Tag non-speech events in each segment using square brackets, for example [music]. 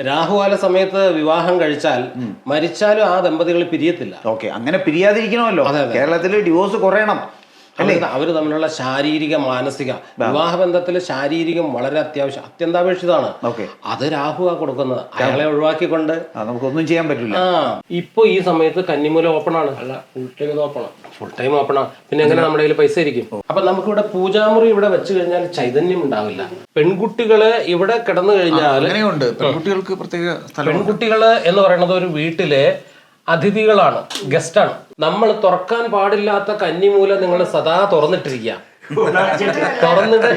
രാഹുകാല സമയത്ത് വിവാഹം കഴിച്ചാൽ മരിച്ചാലും ആ ദമ്പതികൾ പിരിയത്തില്ല. ഓക്കെ അങ്ങനെ പിരിയാതിരിക്കണമല്ലോ. കേരളത്തിൽ ഡിവോഴ്സ് കുറയണം. അല്ലേ? അവർ അവർ തമ്മിലുള്ള ശാരീരിക മാനസിക വിവാഹബന്ധത്തിൽ ശാരീരികം വളരെ അത്യാവശ്യം അത്യന്താപേക്ഷിതമാണ്. അത് അത് രാഹുവാ കൊടുക്കുന്നത്. അയാളെ ഒഴിവാക്കിക്കൊണ്ട്. ആ നമുക്കൊന്നും ചെയ്യാൻ പറ്റില്ല. ആ. ഇപ്പൊ ഈ സമയത്ത് കന്നിമൂല ഓപ്പൺ ആണ് അല്ല full time open full time open ആണ് പിന്നെ എങ്ങനെ നമ്മുടെ കയ്യിൽ പൈസ ഇരിക്കും? അപ്പൊ നമുക്കിവിടെ പൂജാമുറി ഇവിടെ വെച്ച് കഴിഞ്ഞാൽ ചൈതന്യം ഉണ്ടാവില്ല. പെൺകുട്ടികൾ ഇവിടെ കിടന്നു കഴിഞ്ഞാൽ പെൺകുട്ടികൾക്ക് പ്രത്യേക പെൺകുട്ടികൾ എന്ന് പറയുന്നത് ഒരു വീട്ടിലെ അതിഥികളാണ് ഗസ്റ്റാണ്. നമ്മൾ തുറക്കാൻ പാടില്ലാത്ത കന്നിമൂല നിങ്ങൾ സദാ തുറന്നിട്ടിരിക്കുക തുറന്നിട്ട്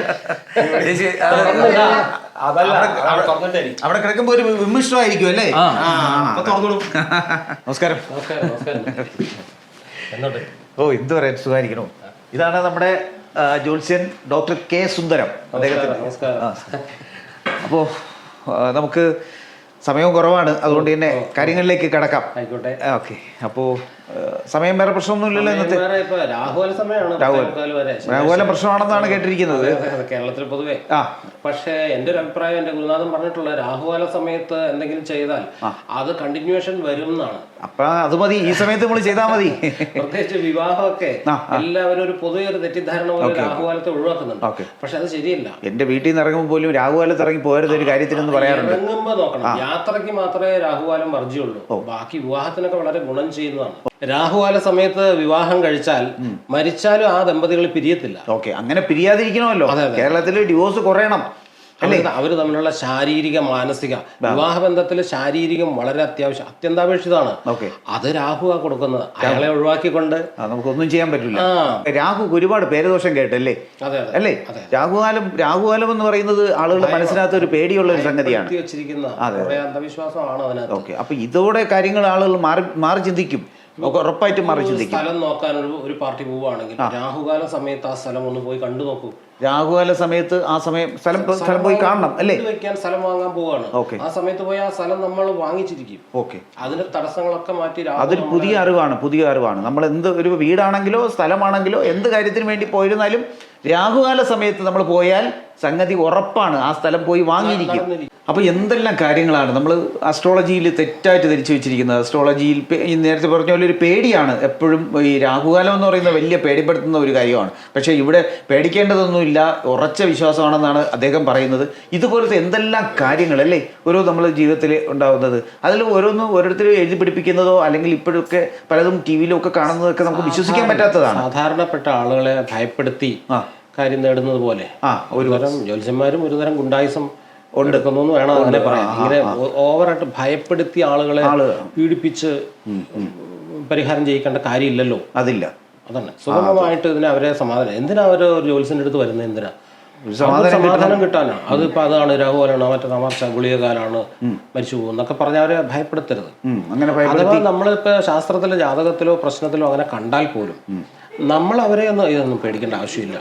തുറന്നിടാ. അവിടെ കിടക്കുമ്പോ ഒരു വിമിഷ്ടമായിരിക്കും അല്ലേ. നമസ്കാരം. നമസ്കാരം നമസ്കാരം. എന്നോട്ട്? ഓ എന്ത് പറയാൻ സുഖമായിരിക്കണോ? ഇതാണ് നമ്മുടെ ജ്യോത്സ്യൻ ഡോക്ടർ കെ സുന്ദരം. അദ്ദേഹത്തിന് അപ്പോ അപ്പോൾ നമുക്ക് സമയവും കുറവാണ്. അതുകൊണ്ട് തന്നെ കാര്യങ്ങളിലേക്ക് കിടക്കാം. ആയിക്കോട്ടെ. ഓക്കെ. അപ്പോൾ സമയം വേറെ പ്രശ്നമൊന്നുമില്ലല്ലോ ഇന്നത്തെ. രാഹുല സമയമാണ്. രാഹുലം പ്രശ്നമാണെന്നാണ് കേട്ടിരിക്കുന്നത്. കേരളത്തിൽ പൊതുവെ. ആ. പക്ഷേ എന്റെ ഒരു അഭിപ്രായം എന്റെ ഗുരുനാഥൻ പറഞ്ഞിട്ടുള്ള രാഹുകാല സമയത്ത് എന്തെങ്കിലും ചെയ്താൽ അത് കണ്ടിന്യൂഷൻ വരും എന്നാണ്. അപ്പൊ അത് മതി. ഈ സമയത്ത് നമ്മൾ ചെയ്താൽ മതി. പ്രത്യേകിച്ച് വിവാഹമൊക്കെ എല്ലാവരും ഒരു പൊതുവെ ഒരു തെറ്റിദ്ധാരണ പോലെ രാഹുകാലത്തെ ഒഴിവാക്കുന്നുണ്ട്. പക്ഷെ അത് ശരിയല്ല. എന്റെ വീട്ടിൽ നിന്ന് ഇറങ്ങുമ്പോൾ പോലും രാഹുകാലത്ത് ഇറങ്ങി പോരുത് ഒരു കാര്യത്തിനെന്ന് പറയാറുണ്ട്. ഇറങ്ങുമ്പോ നോക്കണം. യാത്രയ്ക്ക് മാത്രമേ രാഹുകാലം വർജിയുള്ളൂ. ബാക്കി വിവാഹത്തിനൊക്കെ വളരെ ഗുണം ചെയ്യുന്നതാണ്. രാഹുകാല സമയത്ത് വിവാഹം കഴിച്ചാൽ മരിച്ചാലും ആ ദമ്പതികൾ പിരിയത്തില്ല. ഓക്കെ അങ്ങനെ പിരിയാതിരിക്കണമല്ലോ. കേരളത്തിൽ ഡിവോഴ്സ് കുറയണം. അവർ അവർ തമ്മിലുള്ള ശാരീരിക മാനസിക വിവാഹബന്ധത്തിൽ ശാരീരികം വളരെ അത്യാവശ്യം അത്യന്താപേക്ഷിതമാണ്. ഓക്കെ. അത് ആ കൊടുക്കുന്നത്. അയാളെ ഒഴിവാക്കിക്കൊണ്ട് നമുക്കൊന്നും ചെയ്യാൻ പറ്റില്ല. രാഹു ഒരുപാട് പേരദോഷം കേട്ടല്ലേ? അല്ലേ? രാഹുകാലം രാഹുകാലം എന്ന് പറയുന്നത് ആളുകളുടെ മനസ്സിനകത്ത് ഒരു പേടിയുള്ള ഒരു സംഗതിയാണ്. അന്ധവിശ്വാസമാണ് അതിനകത്ത്. ഓക്കെ അപ്പൊ ഇതോടെ കാര്യങ്ങൾ ആളുകൾ മാറി മാറി ചിന്തിക്കും. ഉറപ്പായിട്ടും മാറി ചിന്തിക്കും. സ്ഥലം നോക്കാൻ ഒരു പാർട്ടി പോവുകയാണെങ്കിൽ രാഹുകാല സമയത്ത് ആ സ്ഥലം ഒന്ന് പോയി കണ്ടു നോക്കൂ. രാഹുകാല സമയത്ത് ആ സമയം സ്ഥലം സ്ഥലം പോയി കാണണം അല്ലേ? വെക്കാൻ സ്ഥലം വാങ്ങാൻ പോവാണ് ആ സമയത്ത് പോയി ആ സ്ഥലം നമ്മൾ വാങ്ങിച്ചിരിക്കും. ഓക്കെ. അതിന്റെ തടസ്സങ്ങളൊക്കെ മാറ്റി അതൊരു പുതിയ അറിവാണ് പുതിയ അറിവാണ്. നമ്മൾ എന്ത് ഒരു വീടാണെങ്കിലോ സ്ഥലമാണെങ്കിലോ എന്ത് കാര്യത്തിന് വേണ്ടി പോയിരുന്നാലും രാഹുകാല സമയത്ത് നമ്മൾ പോയാൽ സംഗതി ഉറപ്പാണ്. ആ സ്ഥലം പോയി വാങ്ങിയിരിക്കും. അപ്പോൾ എന്തെല്ലാം കാര്യങ്ങളാണ്? നമ്മൾ അസ്ട്രോളജിയിൽ തെറ്റായിട്ട് ധരിച്ചു വെച്ചിരിക്കുന്നത്. അസ്ട്രോളജിയിൽ ഈ നേരത്തെ പറഞ്ഞ പോലെ ഒരു പേടിയാണ് എപ്പോഴും ഈ രാഹുകാലം എന്ന് പറയുന്ന വലിയ പേടിപ്പെടുത്തുന്ന ഒരു കാര്യമാണ്. പക്ഷേ ഇവിടെ പേടിക്കേണ്ടതൊന്നുമില്ല. ഉറച്ച വിശ്വാസമാണെന്നാണ് അദ്ദേഹം പറയുന്നത്. ഇതുപോലത്തെ എന്തെല്ലാം കാര്യങ്ങളല്ലേ ഓരോ നമ്മൾ ജീവിതത്തിൽ ഉണ്ടാകുന്നത് അതിൽ ഓരോന്നും ഓരോരുത്തരും എഴുതി പിടിപ്പിക്കുന്നതോ അല്ലെങ്കിൽ ഇപ്പോഴൊക്കെ പലതും ടി വിയിലൊക്കെ കാണുന്നതൊക്കെ നമുക്ക് വിശ്വസിക്കാൻ പറ്റാത്തതാണ്. സാധാരണപ്പെട്ട ആളുകളെ ഭയപ്പെടുത്തി ആ. കാര്യം നേടുന്നത് പോലെ. ആ ഒരു ഒരുതരം ജ്യോത്സ്യന്മാരും ഒരുതരം ഗുണ്ടായുസം എടുക്കുന്നു വേണം അങ്ങനെ പറയാം ഇങ്ങനെ ഓവറായിട്ട് ഭയപ്പെടുത്തി ആളുകളെ പീഡിപ്പിച്ച് പരിഹാരം ചെയ്യിക്കേണ്ട കാര്യമില്ലല്ലോ. അതില്ല. അതന്നെ. സുഗമമായിട്ട് ഇതിനെ അവരെ സമാധാനം എന്തിനാ അവർ ഒരു ജ്യോത്സ്യന്റെ അടുത്ത് വരുന്നത് എന്തിനാ? സമാധാനം കിട്ടാനാണ് അതിപ്പോ അതാണ് രാഹുലാണ് മറ്റേ തമാർച്ച ഗുളികകാലാണ് മരിച്ചു പോകും എന്നൊക്കെ പറഞ്ഞ അവരെ ഭയപ്പെടുത്തരുത്. അഥവാ നമ്മളിപ്പോ ശാസ്ത്രത്തിലോ ജാതകത്തിലോ പ്രശ്നത്തിലോ അങ്ങനെ കണ്ടാൽ പോലും നമ്മൾ അവരെ ഒന്നും ഇതൊന്നും പേടിക്കേണ്ട ആവശ്യമില്ല.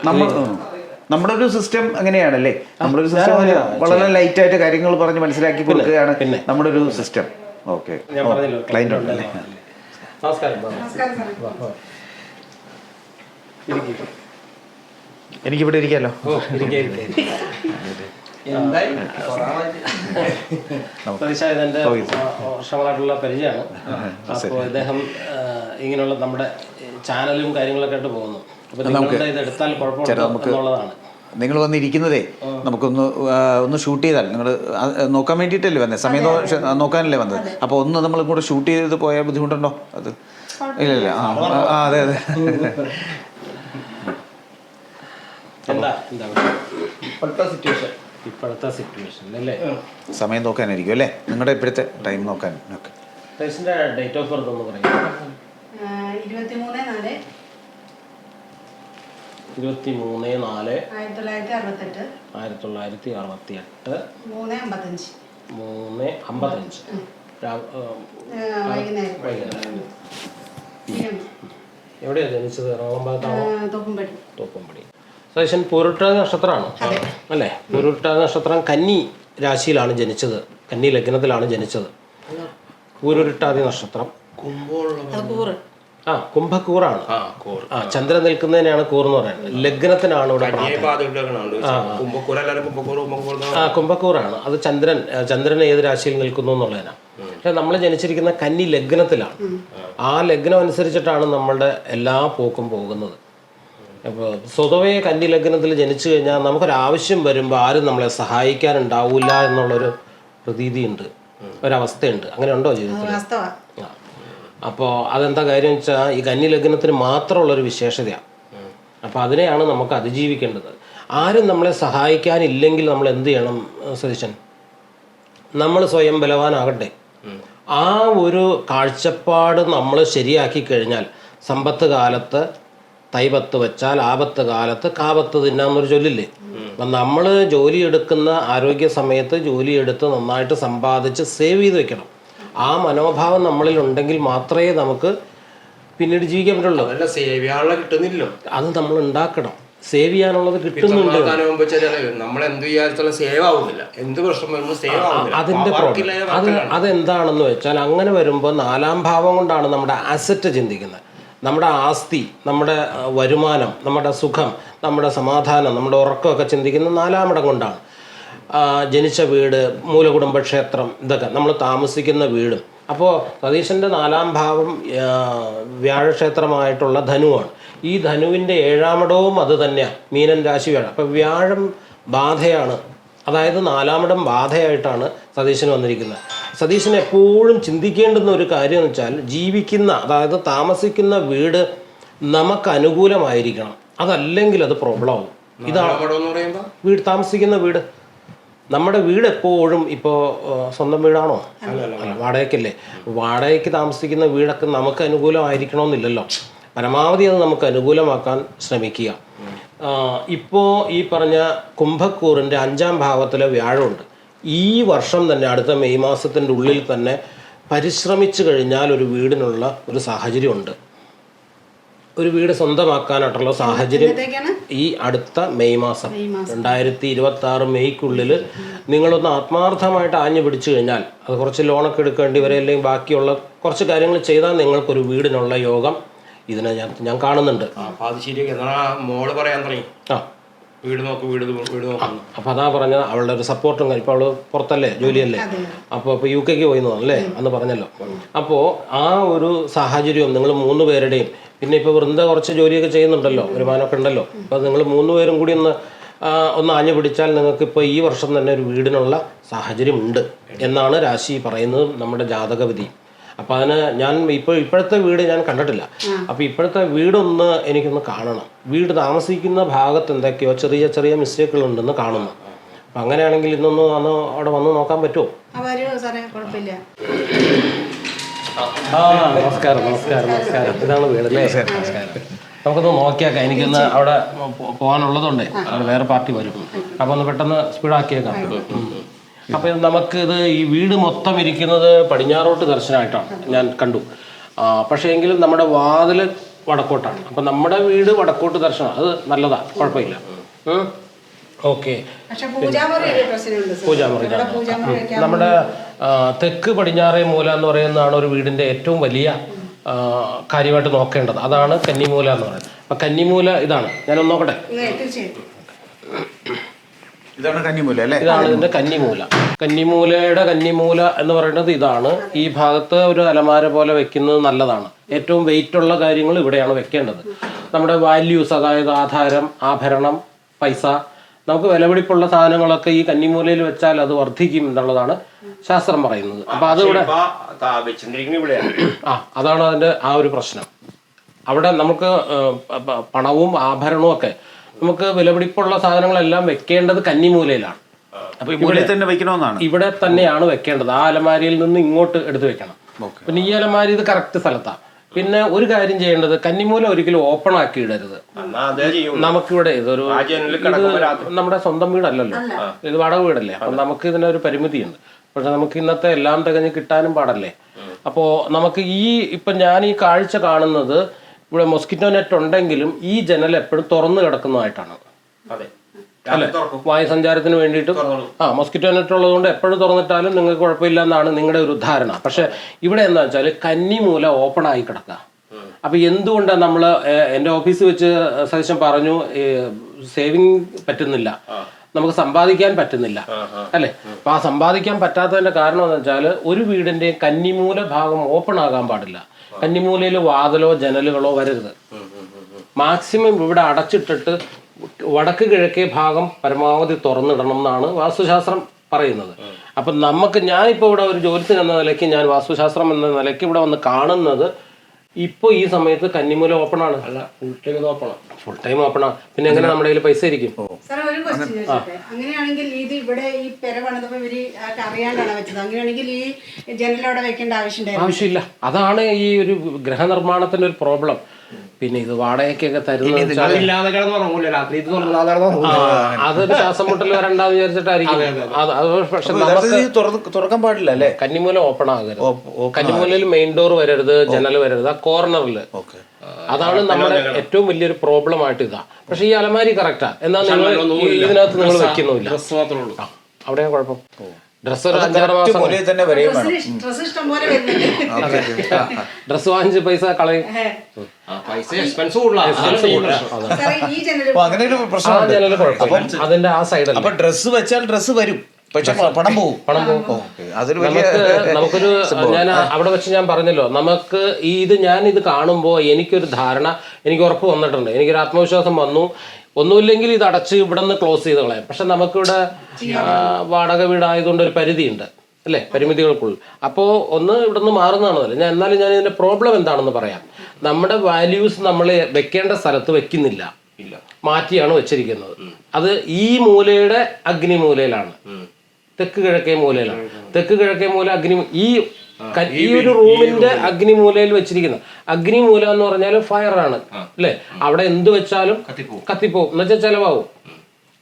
നമ്മുടെ ഒരു സിസ്റ്റം അങ്ങനെയാണല്ലേ നമ്മുടെ ഒരു സിസ്റ്റം വളരെ ലൈറ്റ് ആയിട്ട് കാര്യങ്ങൾ പറഞ്ഞ് മനസ്സിലാക്കി കൊടുക്കുകയാണ് നമ്മുടെ ഒരു സിസ്റ്റം ഓക്കെ ഞാൻ പറഞ്ഞല്ലോ ക്ലൈന്റ് ഉണ്ടല്ലേ. എനിക്കിവിടെ ഇരിക്കാലോ? ഇതെന്റെ വർഷങ്ങളായിട്ടുള്ള പരിചയമാണ്. അപ്പോൾ ഇദ്ദേഹം ഇങ്ങനെയുള്ള നമ്മുടെ ചാനലും കാര്യങ്ങളൊക്കെ ആയിട്ട് പോകുന്നു. എടുത്താൽ നിങ്ങൾ വന്നിരിക്കുന്നതേ നമുക്കൊന്ന് ഒന്ന് ഷൂട്ട് ചെയ്താൽ നിങ്ങൾ നോക്കാൻ വേണ്ടിയിട്ടല്ലേ വന്നത് സമയം നോക്കാനല്ലേ വന്നത്? അപ്പോൾ ഒന്ന് നമ്മൾ കൂടെ ഷൂട്ട് ചെയ്ത് പോയാൽ ബുദ്ധിമുട്ടുണ്ടോ? അത് ഇല്ല ഇല്ല. ആ അതെ അതെ. [laughs] ഇപ്പോഴത്തെ സിറ്റുവേഷൻ അല്ലേ? സമയം നോക്കാനായിരിക്കും അല്ലേ? നിങ്ങളുടെ ഇപ്പോഴത്തെ ടൈം നോക്കാൻ ഓക്കെ ഡേറ്റ് ഓഫ് ബർത്ത് ഒന്ന് പറയാം. ഇരുപത്തിമൂന്ന് നാല് ഇരുപത്തി മൂന്ന് നാല് ആയിരത്തി തൊള്ളായിരത്തി അറുപത്തെട്ട് ആയിരത്തി തൊള്ളായിരത്തി അറുപത്തി എട്ട് മൂന്ന് അമ്പത്തഞ്ച് മൂന്ന് എവിടെയാണ് ജനിച്ചത്? എറണാകുളം ഭാഗത്താണോ തോപ്പുംപടി. സതീശൻ പൂരുട്ട നക്ഷത്രമാണ്? അല്ലേ? പൂരുട്ട നക്ഷത്രം കന്നി രാശിയിലാണ് ജനിച്ചത്. കന്നി ലഗ്നത്തിലാണ് ജനിച്ചത്. പൂരുരുട്ടാതി നക്ഷത്രം. കൂറ് ആ കുംഭക്കൂറാണ്. ആ കോർ. ആ ചന്ദ്രൻ നിൽക്കുന്നതിനാണ് കൂർ എന്ന് പറയുന്നത്. ലഗ്നത്തിനാണ് ഇവിടെ ആ കുംഭക്കൂറാണ്. അത് ചന്ദ്രൻ ചന്ദ്രൻ ഏത് രാശിയിൽ നിൽക്കുന്നു എന്നുള്ളതിനാണ് പക്ഷെ നമ്മൾ ജനിച്ചിരിക്കുന്ന കന്നി ലഗ്നത്തിലാണ്. ആ ലഗ്നം അനുസരിച്ചിട്ടാണ് നമ്മളുടെ എല്ലാ പോക്കും പോകുന്നത്. അപ്പോൾ സ്വതവേ കന്നി ലഗ്നത്തിൽ ജനിച്ചു കഴിഞ്ഞാൽ നമുക്കൊരാവശ്യം വരുമ്പോൾ ആരും നമ്മളെ സഹായിക്കാനുണ്ടാവില്ല എന്നുള്ളൊരു പ്രതീതിയുണ്ട്. ഒരവസ്ഥയുണ്ട്. അങ്ങനെ ഉണ്ടോ ജീവിതത്തിൽ അപ്പോൾ അതെന്താ കാര്യം വെച്ചാൽ ഈ കന്നി ലഗ്നത്തിന് മാത്രമുള്ളൊരു വിശേഷതയാണ് അപ്പോൾ അതിനെയാണ് നമുക്ക് അതിജീവിക്കേണ്ടത്. ആരും നമ്മളെ സഹായിക്കാനില്ലെങ്കിൽ നമ്മൾ എന്ത് ചെയ്യണം സതീശൻ? നമ്മൾ സ്വയം ബലവാനാകട്ടെ. ആ ഒരു കാഴ്ചപ്പാട് നമ്മൾ ശരിയാക്കി കഴിഞ്ഞാൽ സമ്പത്ത് കാലത്ത് തൈപത്ത് വെച്ചാൽ ആപത്ത് കാലത്ത് കാപത്ത് തിന്നാന്നൊരു ചൊല്ലില്ലേ? അപ്പം നമ്മൾ ജോലിയെടുക്കുന്ന ആരോഗ്യ സമയത്ത് ജോലിയെടുത്ത് നന്നായിട്ട് സമ്പാദിച്ച് സേവ് ചെയ്ത് വെക്കണം. ആ മനോഭാവം നമ്മളിൽ ഉണ്ടെങ്കിൽ മാത്രമേ നമുക്ക് പിന്നീട് ജീവിക്കാൻ പറ്റുള്ളൂ. അതല്ല സേവ്യാളെ കിട്ടുന്നില്ലോ അത് നമ്മൾ ഉണ്ടാക്കണം. സേവ് ചെയ്യാനുള്ളത് കിട്ടുന്നുണ്ട്. നമ്മൾ എന്ത് വിചാരിച്ചാലും സേവ് ആവുന്നില്ല. എന്ത് പ്രശ്നം വരുമ്പോൾ സേവ് ആവുന്നില്ല. അതിന്റെ പ്രോബ്ലം അത് അതെന്താണെന്ന് വെച്ചാൽ അങ്ങനെ വരുമ്പോൾ നാലാം ഭാവം കൊണ്ടാണ് നമ്മുടെ അസറ്റ് ചിന്തിക്കുന്നത്. നമ്മുടെ ആസ്തി നമ്മുടെ വരുമാനം നമ്മുടെ സുഖം നമ്മുടെ സമാധാനം നമ്മുടെ ഉറക്കമൊക്കെ ചിന്തിക്കുന്നത് നാലാമിടം കൊണ്ടാണ്. ജനിച്ച വീട് മൂലകുടുംബക്ഷേത്രം ഇതൊക്കെ. നമ്മൾ താമസിക്കുന്ന വീടും. അപ്പോൾ സതീശന്റെ നാലാം ഭാവം വ്യാഴക്ഷേത്രമായിട്ടുള്ള ധനുവാണ്. ഈ ധനുവിന്റെ ഏഴാമിടവും അത് തന്നെയാണ് മീനൻ രാശി വ്യാഴം അപ്പോൾ വ്യാഴം ബാധയാണ്. അതായത് നാലാമിടം ബാധയായിട്ടാണ് സതീശൻ വന്നിരിക്കുന്നത്. സതീശൻ എപ്പോഴും ചിന്തിക്കേണ്ടുന്ന ഒരു കാര്യം എന്ന് വെച്ചാൽ ജീവിക്കുന്ന അതായത് താമസിക്കുന്ന വീട് നമുക്ക് അനുകൂലമായിരിക്കണം. അതല്ലെങ്കിൽ അത് പ്രോബ്ലം ആവും. ഇതാണ് വീട് താമസിക്കുന്ന വീട്. നമ്മുടെ വീട് എപ്പോഴും ഇപ്പോൾ സ്വന്തം വീടാണോ? വാടകയ്ക്കല്ലേ. വാടകയ്ക്ക് താമസിക്കുന്ന വീടൊക്കെ നമുക്ക് അനുകൂലമായിരിക്കണമെന്നില്ലല്ലോ. പരമാവധി അത് നമുക്ക് അനുകൂലമാക്കാൻ ശ്രമിക്കുക. ഇപ്പോൾ ഈ പറഞ്ഞ കുംഭക്കൂറിന്റെ അഞ്ചാം ഭാവത്തിലെ വ്യാഴമുണ്ട്. ഈ വർഷം തന്നെ അടുത്ത മെയ് മാസത്തിന്റെ ഉള്ളിൽ തന്നെ പരിശ്രമിച്ചു കഴിഞ്ഞാൽ ഒരു വീടിനുള്ള ഒരു സാഹചര്യമുണ്ട്. ഒരു വീട് സ്വന്തമാക്കാനായിട്ടുള്ള സാഹചര്യം ഈ അടുത്ത മെയ് മാസം. രണ്ടായിരത്തി ഇരുപത്തി ആറ് മെയ്ക്കുള്ളിൽ നിങ്ങളൊന്ന് ആത്മാർത്ഥമായിട്ട് ആഞ്ഞു പിടിച്ചു കഴിഞ്ഞാൽ അത് കുറച്ച് ലോണൊക്കെ എടുക്കേണ്ടി വരെ അല്ലെങ്കിൽ ബാക്കിയുള്ള കുറച്ച് കാര്യങ്ങൾ ചെയ്താൽ നിങ്ങൾക്കൊരു വീടിനുള്ള യോഗം ഇതിനെ ഞാൻ ഞാൻ കാണുന്നുണ്ട്. ആ അപ്പൊ അത് ശരിയാക്കി. എന്നാ മോൾ പറയാൻ തുടങ്ങി. ആ. വീട് നോക്ക് വീട് വീട് നോക്കുന്നു. അപ്പോൾ അതാ പറഞ്ഞത്. അവളുടെ ഒരു സപ്പോർട്ടും ഇപ്പോൾ അവൾ പുറത്തല്ലേ? ജോലിയല്ലേ? അപ്പോൾ ഇപ്പോൾ യു കെക്ക് പോയി അല്ലേ അന്ന് പറഞ്ഞല്ലോ. അപ്പോൾ ആ ഒരു സാഹചര്യവും നിങ്ങൾ മൂന്ന് പേരുടെയും പിന്നെ ഇപ്പോൾ വൃന്ദ കുറച്ച് ജോലിയൊക്കെ ചെയ്യുന്നുണ്ടല്ലോ വരുമാനമൊക്കെ ഉണ്ടല്ലോ. അപ്പോൾ നിങ്ങൾ മൂന്ന് പേരും കൂടി ഒന്ന് ഒന്ന് ആഞ്ഞു പിടിച്ചാൽ നിങ്ങൾക്ക് ഇപ്പോൾ ഈ വർഷം തന്നെ ഒരു വീടിനുള്ള സാഹചര്യമുണ്ട് എന്നാണ് രാശി പറയുന്നത് നമ്മുടെ ജാതകവിധി. അപ്പം അതിന് ഞാൻ ഇപ്പോൾ ഇപ്പോഴത്തെ വീട് ഞാൻ കണ്ടിട്ടില്ല. അപ്പോൾ ഇപ്പോഴത്തെ വീടൊന്ന് എനിക്കൊന്ന് കാണണം. വീട് താമസിക്കുന്ന ഭാഗത്ത് എന്തൊക്കെയോ ചെറിയ ചെറിയ മിസ്റ്റേക്കുകളുണ്ടെന്ന് കാണുന്നു. അപ്പം അങ്ങനെയാണെങ്കിൽ ഇന്നൊന്ന് വന്ന് അവിടെ വന്ന് നോക്കാൻ പറ്റുമോ? സാറേ കുഴപ്പമില്ല. ആ നമസ്കാരം നമസ്കാരം നമസ്കാരം. ഇതാണ് വീട് അല്ലേ? നമസ്കാരം നമുക്കൊന്ന് നോക്കിയേക്കാം. എനിക്കൊന്ന് അവിടെ പോകാനുള്ളതുണ്ട്. പോകാനുള്ളതുകൊണ്ടേ അവിടെ വേറെ പാർട്ടി വരും. അപ്പൊ ഒന്ന് പെട്ടെന്ന് സ്പീഡാക്കിയേക്കാം. ആക്കിയേക്കാം അപ്പൊ നമുക്ക് ഇത് ഈ വീട് മൊത്തം ഇരിക്കുന്നത് പടിഞ്ഞാറോട്ട് ദർശനമായിട്ടാണ്. ഞാൻ കണ്ടു. പക്ഷേ എങ്കിലും നമ്മുടെ വാതിൽ വടക്കോട്ടാണ്. അപ്പൊ നമ്മുടെ വീട് വടക്കോട്ട് ദർശനം അത് നല്ലതാ. കുഴപ്പമില്ല. ഓക്കെ. പൂജാമുറി നമ്മുടെ തെക്ക് പടിഞ്ഞാറേ മൂല എന്ന് പറയുന്നതാണ് ഒരു വീടിന്റെ ഏറ്റവും വലിയ കാര്യമായിട്ട് നോക്കേണ്ടത്. അതാണ് കന്നിമൂല എന്ന് പറയുന്നത്. അപ്പൊ കന്നിമൂല ഇതാണ്. ഞാനൊന്ന് നോക്കട്ടെ? ഇതാണ് കന്നിമൂല അല്ലേ? ഇതാണ് ഇതിന്റെ കന്നിമൂല. കന്നിമൂലയുടെ കന്നിമൂല എന്ന് പറയുന്നത് ഇതാണ്. ഈ ഭാഗത്ത് ഒരു അലമാര പോലെ വെക്കുന്നത് നല്ലതാണ്. ഏറ്റവും വെയിറ്റ് ഉള്ള കാര്യങ്ങൾ ഇവിടെയാണ് വെക്കേണ്ടത്. നമ്മുടെ വാല്യൂസ് അതായത് ആധാരം ആഭരണം പൈസ നമുക്ക് വിലപിടിപ്പുള്ള സാധനങ്ങളൊക്കെ ഈ കന്നിമൂലയിൽ വെച്ചാൽ അത് വർദ്ധിക്കും എന്നുള്ളതാണ് ശാസ്ത്രം പറയുന്നത്. അപ്പൊ അത് ഇവിടെ വെച്ചിരിക്കുന്നത് ആ അതാണ് അതിന്റെ ആ ഒരു പ്രശ്നം. അവിടെ നമുക്ക് പണവും ആഭരണവും ഒക്കെ നമുക്ക് വിലപിടിപ്പുള്ള സാധനങ്ങളെല്ലാം വെക്കേണ്ടത് കന്നിമൂലയിലാണ്. അപ്പൊ ഇവിടെ ഇവിടെ തന്നെ വെക്കണമെന്നാണ്. ഇവിടെ തന്നെയാണ് വെക്കേണ്ടത്. ആ അലമാരിയിൽ നിന്ന് ഇങ്ങോട്ട് എടുത്തു വെക്കണം. പിന്നെ ഈ അലമാരി ഇത് കറക്റ്റ് സ്ഥലത്താണ് പിന്നെ ഒരു കാര്യം ചെയ്യേണ്ടത് കന്നിമൂല ഒരിക്കലും ഓപ്പൺ ആക്കി ഇടരുത് എന്നാ അതേ ചെയ്യും നമുക്കിവിടെ ഇതൊരു നമ്മുടെ സ്വന്തം വീടല്ലല്ലോ. ഇത് വടക വീടല്ലേ? അപ്പം നമുക്ക് ഇതിനൊരു പരിമിതിയുണ്ട്. പക്ഷെ നമുക്ക് ഇന്നത്തെ എല്ലാം തികഞ്ഞ് കിട്ടാനും പാടല്ലേ? അപ്പോൾ നമുക്ക് ഈ ഇപ്പം ഞാൻ ഈ കാഴ്ച കാണുന്നത് ഇവിടെ മൊസ്കിറ്റോ നെറ്റ് ഉണ്ടെങ്കിലും ഈ ജനൽ എപ്പോഴും തുറന്നു കിടക്കുന്നതായിട്ടാണ്. അതെ. അല്ലെ? വായുസഞ്ചാരത്തിന് വേണ്ടിയിട്ട് ആ മോസ്കിറ്റോ നെറ്റ് ഉള്ളതുകൊണ്ട് എപ്പോഴും തുറന്നിട്ടാലും നിങ്ങൾക്ക് കുഴപ്പമില്ല എന്നാണ് നിങ്ങളുടെ ഒരു ധാരണ. പക്ഷെ ഇവിടെ എന്താ വെച്ചാൽ കന്നി മൂല ഓപ്പൺ ആയി കിടക്കുക അപ്പൊ എന്തുകൊണ്ടാണ് നമ്മൾ എന്റെ ഓഫീസ് വെച്ച് സജഷൻ പറഞ്ഞു സേവിങ് പറ്റുന്നില്ല. നമുക്ക് സമ്പാദിക്കാൻ പറ്റുന്നില്ല. അല്ലെ? അപ്പൊ ആ സമ്പാദിക്കാൻ പറ്റാത്തതിന്റെ കാരണം എന്ന് വെച്ചാൽ ഒരു വീടിന്റെ കന്നിമൂല ഭാഗം ഓപ്പൺ ആകാൻ പാടില്ല. കന്നിമൂലയിൽ വാതിലോ ജനലുകളോ വരരുത്. മാക്സിമം ഇവിടെ അടച്ചിട്ടിട്ട് വടക്ക് കിഴക്കേ ഭാഗം പരമാവധി തുറന്നിടണം എന്നാണ് വാസ്തുശാസ്ത്രം പറയുന്നത്. അപ്പം നമുക്ക് ഞാൻ ഇപ്പോൾ ഇവിടെ ഒരു ജോലിത്തിന് എന്ന നിലയ്ക്ക് ഞാൻ വാസ്തുശാസ്ത്രം എന്ന നിലയ്ക്ക് ഇവിടെ വന്ന് കാണുന്നത് ഇപ്പോൾ ഈ സമയത്ത് കന്നിമൂല ഓപ്പൺ ആണ് അല്ല ഫുൾ ടൈം ഓപ്പണാണ് ഫുൾ ടൈം ഓപ്പൺ ആണ് പിന്നെ എങ്ങനെ നമ്മുടെ കയ്യിൽ പൈസ ഇരിക്കും? ഒരു ക്വസ്റ്റ്യൻ ചോദിച്ചോട്ടെ? അങ്ങനെയാണെങ്കിൽ ഇത് ഇവിടെ ഈ പെര പണിതപ്പോ ഇവർ ആർക്ക് അറിയാണ്ടാണ് വെച്ചത്. അങ്ങനെയാണെങ്കിൽ ഈ ജനലവിടെ വെക്കേണ്ട ആവശ്യമില്ല ആവശ്യമില്ല. അതാണ് ഈ ഒരു ഗ്രഹനിർമ്മാണത്തിന്റെ ഒരു പ്രോബ്ലം. പിന്നെ ഇത് വാടകയ്ക്കൊക്കെ തരുന്നത് വെച്ചാൽ ഇല്ലാതെ കിടന്ന് ഉറങ്ങൂല രാത്രി? ഇത് തുറന്നാതെ ഉറങ്ങൂല അതൊരു ശ്വാസം മുട്ടൽ വരണ്ടെന്ന് വിചാരിച്ചിട്ടായിരിക്കും. അത് അത് പക്ഷെ നമുക്ക് തുറക്കാൻ പാടില്ല അല്ലേ? കന്നിമൂല ഓപ്പൺ ആകരുത്. കന്നിമൂലയിൽ മെയിൻ ഡോർ വരരുത് ജനൽ വരരുത് ആ കോർണറിൽ ഓക്കെ അതാണ് നമ്മുടെ ഏറ്റവും വലിയൊരു പ്രോബ്ലം ആയിട്ട് ഇതാ. പക്ഷെ ഈ അലമാരി കറക്റ്റാ എന്നാൽ നിങ്ങൾ ഇതിനകത്ത് നിങ്ങൾ വെക്കുന്നില്ല അവിടെ കുഴപ്പം. ഡ്രസ്സ് ഒരു അഞ്ചാറ് മാസം മുലയിൽ തന്നെ വരെയും വേണം ഡ്രസ് ഇഷ്ടം പോലെ വരുന്നുണ്ട്. ഡ്രസ്സ് വാങ്ങിച്ച് പൈസ കളയും. ആ പൈസ എക്സ്പെൻസ് കൂടുതലാണ് സാറേ ഈ അപ്പൊ അങ്ങനെ ഒരു ആ പ്രശ്നമുണ്ട് ജനൽ കുഴപ്പമില്ല അതിന്റെ ആ സൈഡല്ല അപ്പൊ ഡ്രസ്സ് വെച്ചാൽ ഡ്രസ്സ് വരും. പക്ഷെ പണം പോകും പണം പോകും ഓക്കെ. അതൊരു വലിയ നമുക്ക് [laughs] നമുക്കൊരു ഞാൻ അവിടെ വെച്ച് ഞാൻ പറഞ്ഞല്ലോ. നമുക്ക് ഈ ഇത് ഞാൻ ഇത് കാണുമ്പോൾ എനിക്കൊരു ധാരണ എനിക്ക് ഉറപ്പ് വന്നിട്ടുണ്ട്. എനിക്കൊരു ആത്മവിശ്വാസം വന്നു. ഒന്നുമില്ലെങ്കിൽ ഇത് അടച്ച് ഇവിടെ നിന്ന് ക്ലോസ് ചെയ്ത് കളയാം. പക്ഷെ നമുക്കിവിടെ വാടക വീടായതുകൊണ്ട് ഒരു പരിധിയുണ്ട് അല്ലേ? പരിമിതികൾക്കുള്ളിൽ. അപ്പോൾ ഒന്ന് ഇവിടെ നിന്ന് മാറുന്നതാണല്ലോ ഞാൻ എന്നാലും ഞാൻ ഇതിന്റെ പ്രോബ്ലം എന്താണെന്ന് പറയാം. നമ്മുടെ വാല്യൂസ് നമ്മൾ വെക്കേണ്ട സ്ഥലത്ത് വെക്കുന്നില്ല. മാറ്റിയാണ് വെച്ചിരിക്കുന്നത്. അത് ഈ മൂലയുടെ അഗ്നിമൂലയിലാണ്. തെക്ക് കിഴക്കേ മൂലയിലാണ്. തെക്ക് കിഴക്കേ മൂല അഗ്നി ഈ ഈ ഒരു റൂമിന്റെ അഗ്നി അഗ്നിമൂലയിൽ വെച്ചിരിക്കുന്ന. അഗ്നിമൂല എന്ന് പറഞ്ഞാൽ ഫയർ ആണ് അല്ലെ? അവിടെ എന്ത് വെച്ചാലും കത്തിപ്പോവും. എന്ന് വെച്ചാൽ ചെലവാകും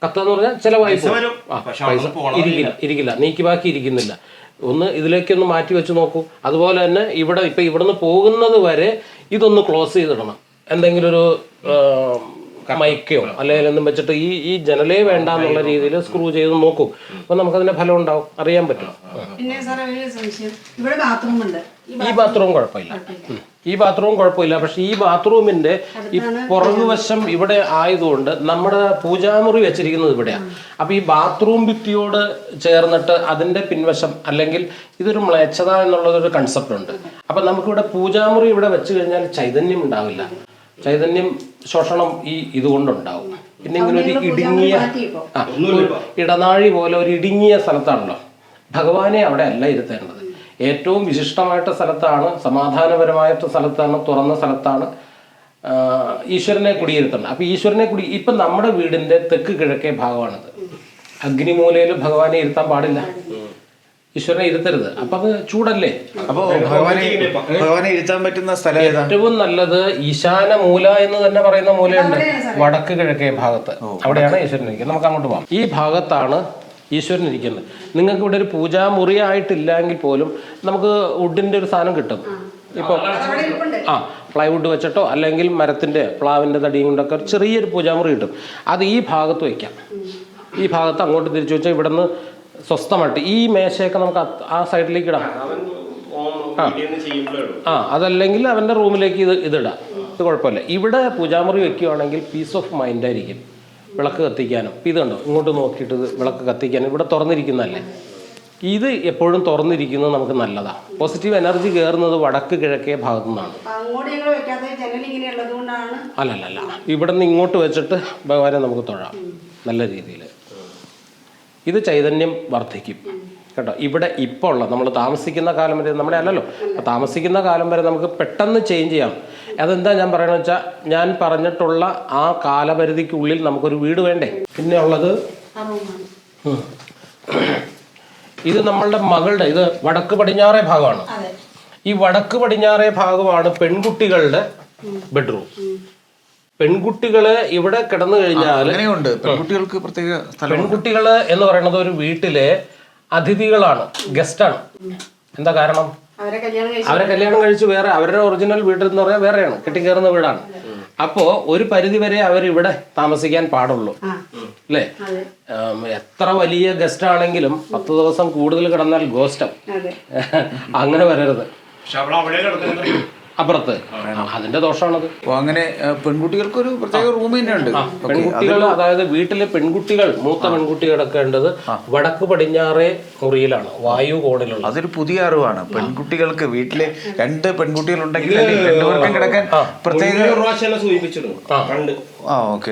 കത്തെന്ന് പറഞ്ഞാൽ ചെലവായി പോകും ഇരിക്കില്ല ഇരിക്കില്ല. നീക്കി ബാക്കി ഇരിക്കുന്നില്ല. ഒന്ന് ഇതിലേക്കൊന്ന് മാറ്റി വെച്ച് നോക്കൂ. അതുപോലെ തന്നെ ഇവിടെ ഇപ്പൊ ഇവിടുന്ന് പോകുന്നത് വരെ ഇതൊന്ന് ക്ലോസ് ചെയ്തിടണം. എന്തെങ്കിലും ഒരു മൈക്കയോ അല്ലെങ്കിൽ എന്തും വെച്ചിട്ട് ഈ ഈ ജനലേ വേണ്ട എന്നുള്ള രീതിയിൽ സ്ക്രൂ ചെയ്ത് നോക്കും. അപ്പൊ നമുക്കതിന്റെ ഫലം ഉണ്ടാവും. അറിയാൻ പറ്റും. പിന്നെ സാറേ ഒരു സംശയം. ഇവിടെ ബാത്റൂം ഉണ്ട്. ഈ ഈ ബാത്റൂം കുഴപ്പമില്ല. ഈ ബാത്റൂം കുഴപ്പമില്ല. പക്ഷെ ഈ ബാത്റൂമിന്റെ ഈ പുറകുവശം ഇവിടെ ആയതുകൊണ്ട് നമ്മുടെ പൂജാമുറി വെച്ചിരിക്കുന്നത് ഇവിടെയാണ് അപ്പൊ ഈ ബാത്റൂം ഭിത്തിയോട് ചേർന്നിട്ട് അതിന്റെ പിൻവശം അല്ലെങ്കിൽ ഇതൊരു മ്ലേച്ഛത എന്നുള്ളതൊരു കൺസെപ്റ്റ് ഉണ്ട്. അപ്പൊ നമുക്കിവിടെ പൂജാമുറി ഇവിടെ വെച്ച് കഴിഞ്ഞാൽ ചൈതന്യം ഉണ്ടാവില്ല. ചൈതന്യം ശോഷണം ഈ ഇതുകൊണ്ടുണ്ടാവും. പിന്നെ ഇങ്ങനെ ഒരു ഇടുങ്ങിയ ആ, ഇടനാഴി പോലെ ഒരു ഇടുങ്ങിയ സ്ഥലത്താണല്ലോ. ഭഗവാനെ അവിടെ അല്ല ഇരുത്തേണ്ടത്. ഏറ്റവും വിശിഷ്ടമായിട്ട് സ്ഥലത്താണ് സമാധാനപരമായിട്ട് സ്ഥലത്താണ് തുറന്ന സ്ഥലത്താണ് ഈശ്വരനെ കുടിയിരുത്തേണ്ടത്. അപ്പൊ ഈശ്വരനെ കുടി ഇപ്പൊ നമ്മുടെ വീടിന്റെ തെക്ക് കിഴക്കേ ഭാഗമാണിത്. അഗ്നിമൂലയിൽ ഭഗവാനെ ഇരുത്താൻ പാടില്ല. ഈശ്വരനെ ഇരുത്തരുത്. അപ്പൊ അത് ചൂടല്ലേ? അപ്പൊ ഭഗവാനെ ഭഗവാനെ ഇരുത്താൻ പറ്റുന്ന സ്ഥലം ഏതാ ഏറ്റവും നല്ലത് ഈശാന മൂല എന്ന് തന്നെ പറയുന്ന മൂലയുണ്ട്. വടക്ക് കിഴക്കേ ഭാഗത്ത്. അവിടെയാണ് ഈശ്വരൻ ഇരിക്കുന്നത്. നമുക്ക് അങ്ങോട്ട് പോകാം ഈ ഭാഗത്താണ് ഈശ്വരൻ ഇരിക്കുന്നത്. നിങ്ങൾക്ക് ഇവിടെ ഒരു പൂജാമുറി ആയിട്ടില്ലെങ്കിൽ പോലും നമുക്ക് വുഡിന്റെ ഒരു സാധനം കിട്ടും. ഇപ്പൊ ആ പ്ലൈവുഡ് വെച്ചിട്ടോ അല്ലെങ്കിൽ മരത്തിന്റെ പ്ലാവിന്റെ തടിയും കൊണ്ടൊക്കെ ഒരു ചെറിയൊരു പൂജാമുറി കിട്ടും. അത് ഈ ഭാഗത്ത് വയ്ക്കാം. ഈ ഭാഗത്ത് അങ്ങോട്ട് തിരിച്ചു വെച്ചാൽ ഇവിടെ നിന്ന് സ്വസ്ഥമായിട്ട്. ഈ മേശയൊക്കെ നമുക്ക് ആ സൈഡിലേക്ക് ഇടാം. ആ അതല്ലെങ്കിൽ അവന്റെ റൂമിലേക്ക് ഇത് ഇതിടാം. ഇത് കുഴപ്പമില്ല. ഇവിടെ പൂജാമുറി വെക്കുകയാണെങ്കിൽ പീസ് ഓഫ് മൈൻഡ് ആയിരിക്കും. വിളക്ക് കത്തിക്കാനും. ഇപ്പം ഇത് കണ്ടോ? ഇങ്ങോട്ട് നോക്കിയിട്ട് ഇത് വിളക്ക് കത്തിക്കാനും. ഇവിടെ തുറന്നിരിക്കുന്നതല്ലേ? ഇത് എപ്പോഴും തുറന്നിരിക്കുന്നത് നമുക്ക് നല്ലതാണ് പോസിറ്റീവ് എനർജി കയറുന്നത് വടക്ക് കിഴക്കേ ഭാഗത്തു നിന്നാണ്. അല്ലല്ലല്ല. ഇവിടെ നിന്ന് ഇങ്ങോട്ട് വെച്ചിട്ട് ഭഗവാനെ നമുക്ക് തൊഴാം. നല്ല രീതിയിൽ. ഇത് ചൈതന്യം വർദ്ധിക്കും. കേട്ടോ? ഇവിടെ ഇപ്പോൾ ഉള്ള നമ്മൾ താമസിക്കുന്ന കാലം വരെ നമ്മളെ അല്ലല്ലോ. താമസിക്കുന്ന കാലം വരെ നമുക്ക് പെട്ടെന്ന് ചേഞ്ച് ചെയ്യാം. അതെന്താ ഞാൻ പറയണമെന്ന് വെച്ചാൽ ഞാൻ പറഞ്ഞിട്ടുള്ള ആ കാലപരിധിക്കുള്ളിൽ നമുക്കൊരു വീട് വേണ്ടേ? പിന്നെ ഉള്ളത്? ഇത് നമ്മളുടെ മകളുടെ ഇത് വടക്ക് പടിഞ്ഞാറേ ഭാഗമാണ്. ഈ വടക്ക് പടിഞ്ഞാറേ ഭാഗമാണ് പെൺകുട്ടികളുടെ ബെഡ്റൂം പെൺകുട്ടികൾ ഇവിടെ കിടന്നു കഴിഞ്ഞാൽ അങ്ങനെയുണ്ട്. പെൺകുട്ടികൾക്ക് പ്രത്യേക പെൺകുട്ടികൾ എന്ന് പറയുന്നത് ഒരു വീട്ടിലെ അതിഥികളാണ് ഗസ്റ്റാണ്. എന്താ കാരണം? അവരെ കല്യാണം കഴിച്ചു അവരെ കല്യാണം കഴിച്ച് വേറെ അവരുടെ ഒറിജിനൽ വീട്ടിൽ എന്ന് പറയാൻ വേറെയാണ് കെട്ടിക്കേറുന്ന വീടാണ്. അപ്പോ ഒരു പരിധി വരെ അവർ ഇവിടെ താമസിക്കാൻ പാടുള്ളൂ. അല്ലേ? അതെ. എത്ര വലിയ ഗസ്റ്റ് ആണെങ്കിലും പത്ത് ദിവസം കൂടുതൽ കിടന്നാൽ ഗോസ്റ്റം അതെ. അങ്ങനെ വരരുത്. അപ്പുറത്ത്. അതിന്റെ ദോഷമാണത്. അങ്ങനെ പെൺകുട്ടികൾക്കൊരു പെൺകുട്ടികൾക്ക് ഒരു പ്രത്യേക റൂം തന്നെ ഉണ്ട് പെൺകുട്ടികൾ അതായത് വീട്ടിലെ പെൺകുട്ടികൾ മൂത്ത പെൺകുട്ടികളൊക്കെ ഉണ്ടത് വടക്ക് പടിഞ്ഞാറേ മുറിയിലാണ് വായു കോണിലുള്ള. അതൊരു പുതിയ അറിവാണ്. പെൺകുട്ടികൾക്ക് വീട്ടിലെ രണ്ട് പെൺകുട്ടികൾ ഉണ്ടെങ്കിൽ രണ്ടുപേർക്കും കിടക്കാൻ പ്രത്യേക പ്രാവശ്യം സൂചിപ്പിച്ചിരുന്നു. കണ്ട്